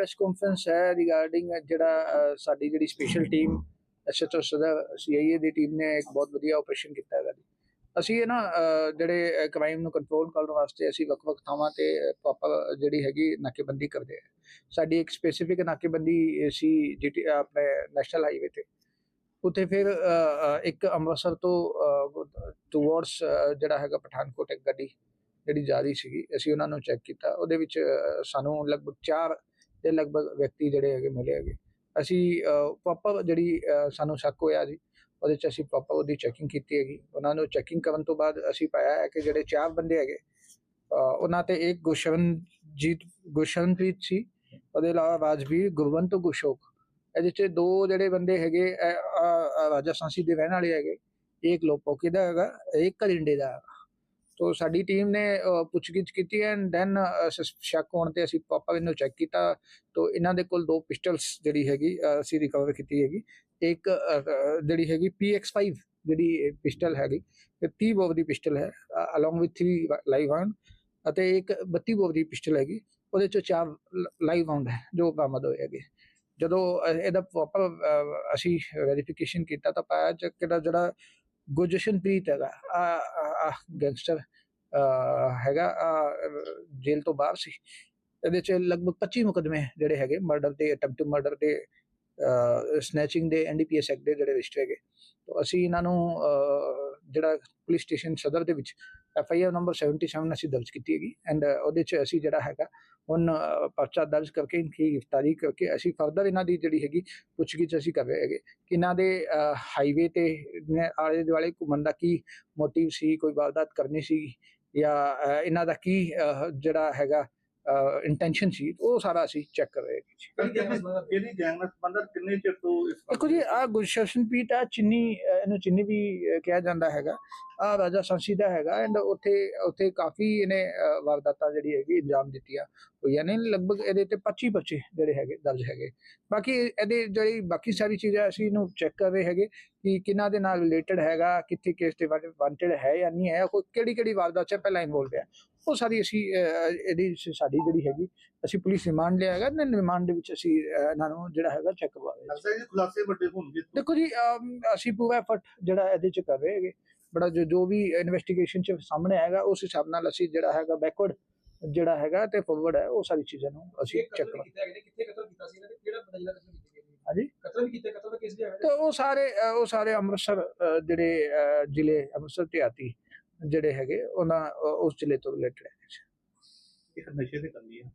Press conference ਹੈ regarding ਜਿਹੜਾ ਸਾਡੀ ਜਿਹੜੀ special team SHO Sadar CIA ਦੀ ਟੀਮ ਨੇ ਇੱਕ ਬਹੁਤ ਵਧੀਆ ਆਪਰੇਸ਼ਨ ਕੀਤਾ ਹੈਗਾ ਜੀ। ਅਸੀਂ ਇਹ ਨਾ ਜਿਹੜੇ ਕ੍ਰਾਈਮ ਨੂੰ ਕੰਟਰੋਲ ਕਰਨ ਵਾਸਤੇ ਅਸੀਂ ਵੱਖ-ਵੱਖ ਥਾਵਾਂ ਤੇ ਪ੍ਰੋਪਰ ਜਿਹੜੀ ਹੈਗੀ ਨਾਕੇਬੰਦੀ ਕਰਦੇ ਹਾਂ। ਸਾਡੀ ਇੱਕ ਸਪੈਸੀਫਿਕ ਨਾਕੇਬੰਦੀ ਸੀ ਜੀਟੀ ਆਪਣੇ ਨੈਸ਼ਨਲ ਹਾਈਵੇ ਤੇ। ਉੱਥੇ ਫਿਰ ਇੱਕ ਅੰਮ੍ਰਿਤਸਰ ਤੋਂ ਟੁਵਰਡਸ ਜਿਹੜਾ ਹੈਗਾ ਪਠਾਨਕੋਟ ਇੱਕ ਗੱਡੀ ਜਿਹੜੀ ਜਾ ਰਹੀ ਸੀਗੀ, ਅਸੀਂ ਉਹਨਾਂ ਨੂੰ ਚੈੱਕ ਕੀਤਾ। ਉਹਦੇ ਵਿੱਚ ਸਾਨੂੰ ਲਗਭਗ 4 ਦੇ ਲਗਭਗ ਵਿਅਕਤੀ ਜਿਹੜੇ ਹੈਗੇ ਮਿਲੇ ਹੈਗੇ। ਅਸੀਂ ਪ੍ਰੋਪਰ ਜਿਹੜੀ ਸਾਨੂੰ ਸ਼ੱਕ ਹੋਇਆ ਜੀ ਉਹਦੇ ਚ ਅਸੀਂ ਪ੍ਰੋਪਰ ਉਹਦੀ ਚੈਕਿੰਗ ਕੀਤੀ ਹੈਗੀ। ਉਹਨਾਂ ਨੂੰ ਚੈਕਿੰਗ ਕਰਨ ਤੋਂ ਬਾਅਦ ਅਸੀਂ ਪਾਇਆ ਹੈ ਕਿ ਜਿਹੜੇ ਚਾਰ ਬੰਦੇ ਹੈਗੇ ਉਹਨਾਂ ਤੇ ਇੱਕ ਗੁਸ਼ਰਨਜੀਤ ਗੁਸ਼ਰਨਪ੍ਰੀਤ ਸੀ ਉਹਦੇ ਇਲਾਵਾ ਰਾਜਵੀਰ ਗੁਰਵੰਤ ਗੁਸ਼ੋਕ। ਇਹਦੇ ਚ ਦੋ ਜਿਹੜੇ ਬੰਦੇ ਹੈਗੇ ਇਹ, ਅਹ, ਰਾਜਸਥਾਨੀ ਦੇ ਰਹਿਣ ਵਾਲੇ ਹੈਗੇ। ਇੱਕ ਲੋਪੋਕੇ ਦਾ ਹੈਗਾ ਇੱਕ ਕਰਿੰਡੇ ਦਾ ਹੈਗਾ। ਤੋ ਸਾਡੀ ਟੀਮ ਨੇ ਪੁੱਛਗਿੱਛ ਕੀਤੀ ਐਂਡ ਦੈਨ ਸ਼ੱਕ ਹੋਣ ਤੇ ਅਸੀਂ ਪ੍ਰੋਪਰ ਇਹਨੂੰ ਚੈੱਕ ਕੀਤਾ ਤੋ ਇਹਨਾਂ ਦੇ ਕੋਲ ਦੋ ਪਿਸਟਲਸ ਜਿਹੜੀ ਹੈਗੀ ਅਸੀਂ ਰਿਕਵਰ ਕੀਤੀ ਹੈਗੀ। ਇੱਕ ਅਹ, ਅਹ, ਜਿਹੜੀ ਹੈਗੀ PX5 ਜਿਹੜੀ ਪਿਸਟਲ ਹੈਗੀ ਤੇ 30 ਬੋਰ ਦੀ ਪਿਸਟਲ ਹੈ ਅਲੋਂਗ ਵਿਦ 3 ਲਾਈਵ ਰਾਉਂਡ ਅਤੇ ਇੱਕ 32 ਬੋਰ ਦੀ ਪਿਸਟਲ ਹੈਗੀ ਉਹਦੇ 'ਚੋਂ ਚਾਰ ਲਾਈਵ ਰਾਉਂਡ ਹੈ ਜੋ ਬਰਾਮਦ ਹੋਏ ਹੈਗੇ। ਜਦੋਂ ਇਹਦਾ ਪ੍ਰੋਪਰ ਅਸੀਂ ਵੈਰੀਫਿਕੇਸ਼ਨ ਕੀਤਾ ਤਾਂ ਪਾਇਆ ਕਿ ਜਿਹੜਾ ਗੁਰਜਸ਼ਨਪ੍ਰੀਤ ਹੈਗਾ। ਆ ਗੈਂਗਸਟਰ ਹੈਗਾ ਜੇਲ੍ਹ ਤੋਂ ਬਾਹਰ ਸੀ। ਇਹਦੇ ਚ ਲਗਭਗ 25 ਮੁਕਦਮੇ ਜਿਹੜੇ ਹੈਗੇ, ਮਰਡਰ ਦੇ ਅਟੈਂਪਟ ਮਰਡਰ ਦੇ ਸਨੈਚਿੰਗ ਦੇ ਐਨਡੀਪੀਐਸ ਐਕਟ ਦੇ ਜਿਹੜੇ ਰਜਿਸਟਰ ਹੈਗੇ। ਤੋਂ ਅਸੀਂ ਇਹਨਾਂ ਨੂੰ ਜਿਹੜਾ ਪੁਲਿਸ ਸਟੇਸ਼ਨ ਸਦਰ ਦੇ ਵਿੱਚ, ਐਫ ਆਈ ਆਰ ਨੰਬਰ 77 ਅਸੀਂ ਦਰਜ ਕੀਤੀ ਹੈਗੀ। ਐਂਡ ਉਹਦੇ ਚ ਅਸੀਂ ਜਿਹੜਾ ਹੈਗਾ ਹੁਣ ਪਰਚਾ ਦਰਜ ਕਰਕੇ ਇਨਕੀ ਗ੍ਰਿਫਤਾਰੀ ਕਰਕੇ ਅਸੀਂ ਫਰਦਰ ਇਹਨਾਂ ਦੀ ਜਿਹੜੀ ਹੈਗੀ ਪੁੱਛਗਿੱਛ ਅਸੀਂ ਕਰ ਰਹੇ ਹੈਗੇ। ਕਿ ਇਹਨਾਂ ਦੇ ਹਾਈਵੇ ਤੇ ਆਲੇ ਦੁਆਲੇ ਘੁੰਮਣ ਦਾ ਕੀ ਮੋਟਿਵ ਸੀ ਕੋਈ ਵਾਰਦਾਤ ਕਰਨੀ ਸੀ ਜਾਂ ਇਹਨਾਂ ਦਾ ਕੀ ਜਿਹੜਾ ਹੈਗਾ ਇੰਟੈਂਸ਼ਨ ਸੀ ਉਹ ਸਾਰਾ ਅਸੀਂ ਚੈੱਕ ਕਰ ਰਹੇ ਹਾਂ ਜੀ। ਕਿਹੜੀ ਗੈਂਗ ਨਾਲ ਸੰਬੰਧਤ ਕਿੰਨੇ ਚਿਰ ਤੋਂ ਇਸ ਦੇਖੋ ਜੀ ਆ ਗੁਰਸ਼ਰਨਪ੍ਰੀਤ ਆ ਚਿੰਨੀ ਇਹਨੂੰ ਚਿੰਨੀ ਵੀ ਕਿਹਾ ਜਾਂਦਾ ਹੈਗਾ। ਆ ਰਾਜਾ ਸੰਸੀ ਦਾ ਹੈਗਾ ਐਂਡ ਉੱਥੇ ਉੱਥੇ ਕਾਫੀ ਇਹਨੇ ਵਾਰਦਾਤਾਂ ਜਿਹੜੀ ਹੈਗੀ ਇੰਜਾਮ ਦਿੱਤੀਆਂ। ਹੋਈਆਂ ਨੇ ਲਗਭਗ ਇਹਦੇ ਤੇ 25 ਬੱਚੇ ਜਿਹੜੇ ਹੈਗੇ ਦਰਜ ਹੈਗੇ। ਬਾਕੀ ਇਹਦੇ ਜਿਹੜੀ ਬਾਕੀ ਸਾਰੀ ਚੀਜ਼ਾਂ ਅਸੀਂ ਇਹਨੂੰ ਚੈੱਕ ਕਰ ਰਹੇ ਹੈਗੇ ਕਿ ਕਿਹਨਾਂ ਦੇ ਨਾਲ ਰਿਲੇਟਡ ਹੈਗਾ ਕਿੱਥੇ ਕੇਸ ਤੇ ਵਾਂਟਡ ਹੈ ਜਾਂ ਨਹੀਂ ਹੈ ਕੋਈ ਕਿਹੜੀ ਕਿਹੜੀ ਵਾਰਦਾਤ ਚ ਪਹਿਲਾਂ ਇਨਵੋਲਵ ਹੈ। ਉਹ ਸਾਰੀ ਅਸੀਂ ਇਹਦੀ ਸਾਡੀ ਜਿਹੜੀ ਹੈਗੀ ਅਸੀਂ ਪੁਲਿਸ ਰਿਮਾਂਡ ਲਿਆ ਹੈਗਾ ਨੇ ਰਿਮਾਂਡ ਦੇ ਵਿੱਚ ਅਸੀਂ ਇਹਨਾਂ ਨੂੰ ਜਿਹੜਾ ਹੈਗਾ ਚੈੱਕ ਕਰਵਾ ਰਹੇ ਹਾਂ। ਲੱਗਦਾ ਜੀ ਖੁਲਾਸੇ ਵੱਡੇ ਹੋਣਗੇ ਦੇਖੋ ਜੀ ਅਸੀਂ ਪੂਰਾ ਐਫਰਟ ਜਿਹੜਾ ਇਹਦੇ ਚ ਕਰ ਰਹੇ ਹੈਗੇ। ਬੜਾ ਜੋ ਜੋ ਵੀ ਇਨਵੈਸਟੀਗੇਸ਼ਨ ਚ ਸਾਹਮਣੇ ਆਏਗਾ ਉਸ ਹਿਸਾਬ ਨਾਲ ਅਸੀਂ ਜਿਹੜਾ ਹੈਗਾ ਬੈਕਵਰਡ ਜਿਹੜਾ ਹੈਗਾ ਤੇ ਫਾਰਵਰਡ ਹੈ ਉਹ ਸਾਰੀ ਚੀਜ਼ਾਂ ਨੂੰ ਅਸੀਂ ਚੈੱਕ ਕਰਾਂਗੇ। ਕਿੱਥੇ ਕਤਲ ਕੀਤਾ ਸੀ ਇਹਨਾਂ ਨੇ? ਕਿਹੜਾ ਬੰਦਾ ਜਿਹੜਾ ਕਤਲ ਕੀਤਾ ਹਾਂਜੀ? ਕਤਲ ਵੀ ਕੀਤਾ ਕਤਲ ਦਾ ਕੇਸ ਵੀ ਆਇਆ ਤੇ ਉਹ ਸਾਰੇ ਉਹ ਸਾਰੇ ਅੰਮ੍ਰਿਤਸਰ ਜਿਹੜੇ ਜ਼ਿਲ੍ਹੇ ਅੰਮ੍ਰਿਤਸਰ ਤੇ ਆਤੀ ਜਿਹੜੇ ਹੈਗੇ ਉਹਨਾਂ ਉਸ ਜ਼ਿਲ੍ਹੇ ਤੋਂ ਰਿਲੇਟਡ ਹੈ ਇੱਕ ਨਸ਼ੇ ਦੇ ਕੰਨੀ ਹੈ।